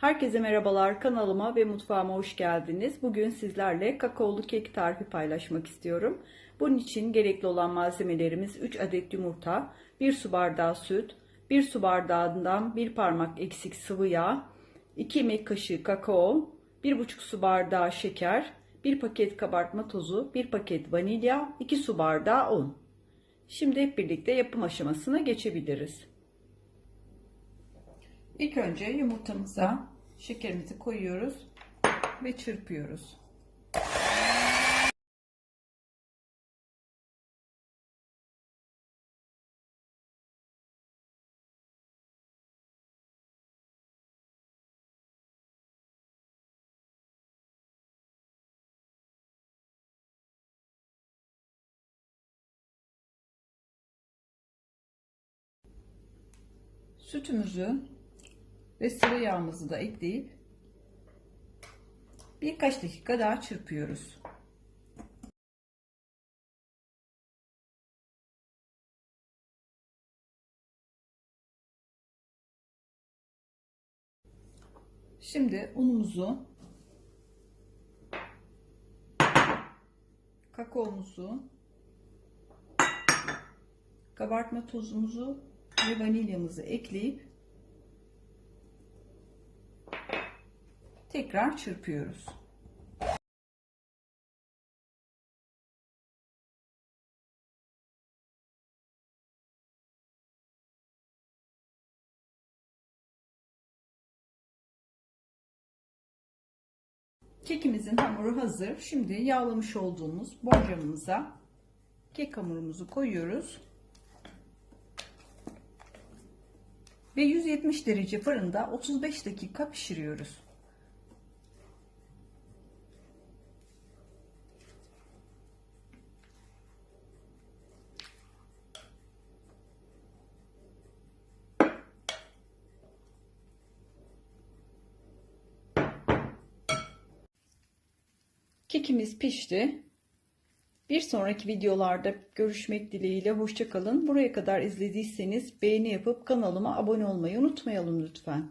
Herkese merhabalar kanalıma ve mutfağıma hoş geldiniz. Bugün sizlerle kakaolu kek tarifi paylaşmak istiyorum. Bunun için gerekli olan malzemelerimiz 3 adet yumurta, 1 su bardağı süt, 1 su bardağından 1 parmak eksik sıvı yağ, 2 yemek kaşığı kakao, 1,5 su bardağı şeker, 1 paket kabartma tozu, 1 paket vanilya, 2 su bardağı un. Şimdi hep birlikte yapım aşamasına geçebiliriz. İlk önce yumurtamıza şekerimizi koyuyoruz ve çırpıyoruz. Sütümüzü ve sıvı yağımızı da ekleyip birkaç dakika daha çırpıyoruz. Şimdi unumuzu kakaomuzu kabartma tozumuzu ve vanilyamızı ekleyip tekrar çırpıyoruz. Kekimizin hamuru hazır. Şimdi yağlamış olduğumuz borcamımıza kek hamurumuzu koyuyoruz. Ve 170 derece fırında 35 dakika pişiriyoruz. Kekimiz pişti. Bir sonraki videolarda görüşmek dileğiyle hoşçakalın. Buraya kadar izlediyseniz beğeni yapıp kanalıma abone olmayı unutmayalım lütfen.